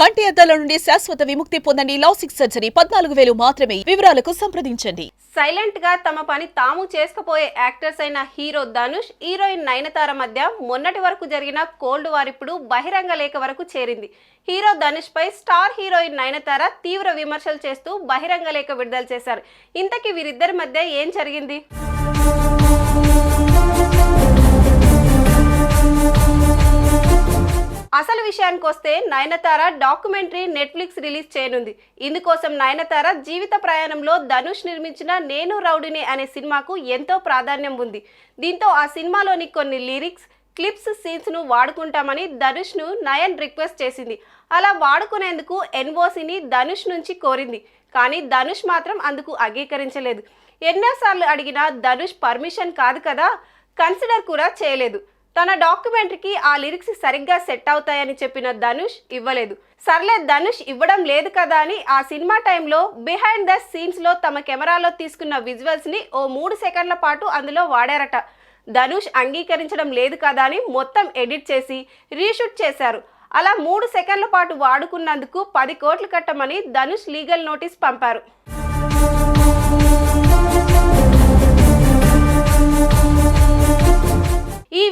కంటి అద్దాల నుండి శాశ్వత విముక్తి పొందండి లాసిక్ సర్జరీ. పద్నాలుగు వేలు మాత్రమే. వివరాలకు సంప్రదించండి. సైలెంట్గా తమ పని తాము చేసుకుపోయే యాక్టర్స్ అయిన హీరో ధనుష్ హీరోయిన్ నయనతార మధ్య మొన్నటి వరకు జరిగిన కోల్డ్ వార్ ఇప్పుడు బహిరంగ లేఖ వరకు చేరింది. హీరో ధనుష్ పై స్టార్ హీరోయిన్ నయనతార తీవ్ర విమర్శలు చేస్తూ బహిరంగ లేఖ విడుదల చేశారు. ఇంతకీ వీరిద్దరి మధ్య ఏం జరిగింది? విషయానికి వస్తే నయనతార డాక్యుమెంటరీ నెట్ఫ్లిక్స్ రిలీజ్ చేయనుంది. ఇందుకోసం నయనతార జీవిత ప్రయాణంలో ధనుష్ నిర్మించిన నేను రౌడిని అనే సినిమాకు ఎంతో ప్రాధాన్యం ఉంది. దీంతో ఆ సినిమాలోని కొన్ని లిరిక్స్ క్లిప్స్ సీన్స్ను వాడుకుంటామని ధనుష్ను నయన్ రిక్వెస్ట్ చేసింది. అలా వాడుకునేందుకు ఎన్ఓసిని ధనుష్ నుంచి కోరింది. కానీ ధనుష్ మాత్రం అందుకు అంగీకరించలేదు. ఎన్నోసార్లు అడిగినా ధనుష్ పర్మిషన్ కాదు కదా కన్సిడర్ కూడా చేయలేదు. తన డాక్యుమెంటరీకి ఆ లిరిక్స్ సరిగ్గా సెట్ అవుతాయని చెప్పిన ధనుష్ ఇవ్వలేదు. సర్లే ధనుష్ ఇవ్వడం లేదు కదా అని ఆ సినిమా టైంలో బిహైండ్ ద సీన్స్లో తమ కెమెరాలో తీసుకున్న విజువల్స్ని ఓ మూడు సెకండ్ల పాటు అందులో వాడారట. ధనుష్ అంగీకరించడం లేదు కదా అని మొత్తం ఎడిట్ చేసి రీషూట్ చేశారు. అలా మూడు సెకండ్ల పాటు వాడుకున్నందుకు పది కోట్లు కట్టమని ధనుష్ లీగల్ నోటీస్ పంపారు.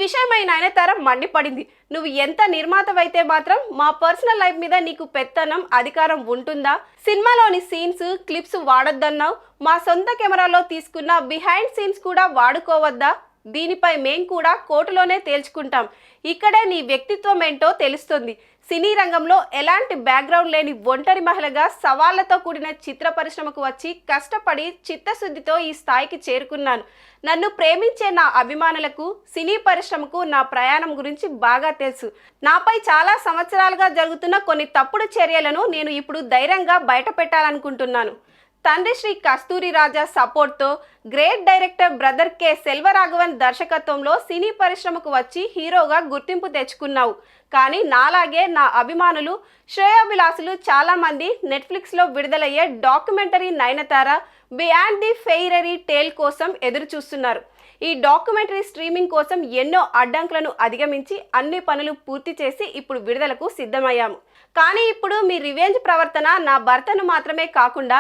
విషయమై నయనతార మండిపడింది. నువ్వు ఎంత నిర్మాతవైతే మాత్రం మా పర్సనల్ లైఫ్ మీద నీకు పెత్తనం అధికారం ఉంటుందా? సినిమాలోని సీన్స్ క్లిప్స్ వాడొద్దన్నావు. మా సొంత కెమెరాలో తీసుకున్న బిహైండ్ సీన్స్ కూడా వాడుకోవద్దా? దీనిపై మేం కూడా కోర్టులోనే తేల్చుకుంటాం. ఇక్కడే నీ వ్యక్తిత్వం ఏంటో తెలుస్తుంది. సినీ రంగంలో ఎలాంటి బ్యాక్గ్రౌండ్ లేని ఒంటరి మహిళగా సవాళ్ళతో కూడిన చిత్ర పరిశ్రమకు వచ్చి కష్టపడి చిత్తశుద్ధితో ఈ స్థాయికి చేరుకున్నాను. నన్ను ప్రేమించే నా అభిమానులకు సినీ పరిశ్రమకు నా ప్రయాణం గురించి బాగా తెలుసు. నాపై చాలా సంవత్సరాలుగా జరుగుతున్న కొన్ని తప్పుడు చర్యలను నేను ఇప్పుడు ధైర్యంగా బయట పెట్టాలనుకుంటున్నాను తండ్రి శ్రీ కస్తూరి రాజా సపోర్ట్తో great director brother K Selvaraghavan దర్శకత్వంలో సినీ పరిశ్రమకు వచ్చి హీరోగా గుర్తింపు తెచ్చుకున్నావు. కానీ నాలాగే నా అభిమానులు శ్రేయాభిలాసులు చాలామంది నెట్ఫ్లిక్స్లో విడుదలయ్యే documentary Nayanthara beyond the fairy tale కోసం ఎదురు చూస్తున్నారు ఈ డాక్యుమెంటరీ స్ట్రీమింగ్ కోసం ఎన్నో అడ్డంకులను అధిగమించి అన్ని పనులు పూర్తి చేసి ఇప్పుడు విడుదలకు సిద్ధమయ్యాము. కానీ ఇప్పుడు మీ రివెంజ్ ప్రవర్తన నా భర్తను మాత్రమే కాకుండా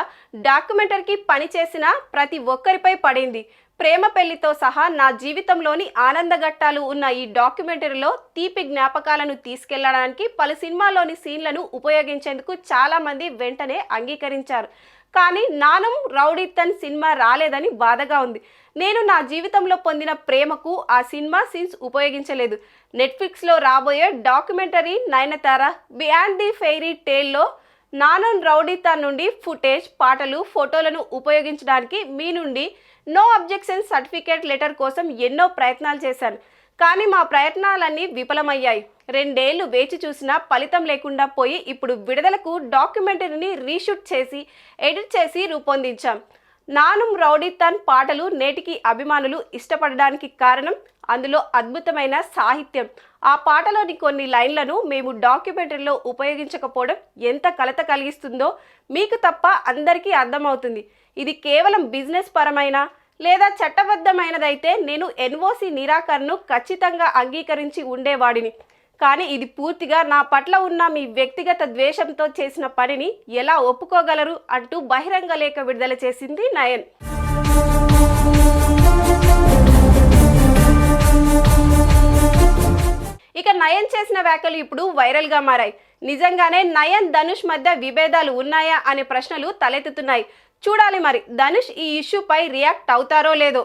డాక్యుమెంటరీకి పనిచేసిన ప్రతి ఒక్కరిపై పడింది. ప్రేమ పెళ్ళితో సహా నా జీవితంలోని ఆనందఘట్టాలు ఉన్న ఈ డాక్యుమెంటరీలో తీపి జ్ఞాపకాలను తీసుకెళ్ళడానికి పలు సినిమాల్లోని సీన్లను ఉపయోగించేందుకు చాలామంది వెంటనే అంగీకరించారు. కానీ నానం రౌడీతన్ సినిమా రాలేదని బాధగా ఉంది. నేను నా జీవితంలో పొందిన ప్రేమకు ఆ సినిమా సీన్స్ ఉపయోగించలేదు. నెట్ఫ్లిక్స్లో రాబోయే documentary Nayanthara beyond the fairy టేల్లో Naanum Rowdy Dhaan నుండి ఫుటేజ్ పాటలు ఫోటోలను ఉపయోగించడానికి మీ నుండి నో అబ్జెక్షన్ సర్టిఫికేట్ లెటర్ కోసం ఎన్నో ప్రయత్నాలు చేశాను. కానీ మా ప్రయత్నాలన్నీ విఫలమయ్యాయి. రెండేళ్ళు వేచి చూసినా ఫలితం లేకుండా పోయి ఇప్పుడు విడుదలకు డాక్యుమెంటరీని రీషూట్ చేసి ఎడిట్ చేసి రూపొందించాం. నానుం రౌడీతన్ పాటలు నేటికి అభిమానులు ఇష్టపడడానికి కారణం అందులో అద్భుతమైన సాహిత్యం. ఆ పాటలోని కొన్ని లైన్లను మేము డాక్యుమెంటరీలో ఉపయోగించకపోవడం ఎంత కలత కలిగిస్తుందో మీకు తప్ప అందరికీ అర్థమవుతుంది. ఇది కేవలం బిజినెస్ పరమైన లేదా చట్టబద్ధమైనదైతే నేను ఎన్ఓసి నిరాకరణను ఖచ్చితంగా అంగీకరించి ఉండేవాడిని. కానీ ఇది పూర్తిగా నా పట్ల ఉన్న మీ వ్యక్తిగత ద్వేషంతో చేసిన పనిని ఎలా ఒప్పుకోగలరు అంటూ బహిరంగ లేఖ విడుదల చేసింది నయన్. ఇక నయన్ చేసిన వ్యాఖ్యలు ఇప్పుడు వైరల్గా మారాయి. నిజంగానే నయన్ ధనుష్ మధ్య విభేదాలు ఉన్నాయా అనే ప్రశ్నలు తలెత్తుతున్నాయి. చూడాలి మరి. ధనుష్ ఈ ఇష్యూపై రియాక్ట్ అవుతారో లేదో.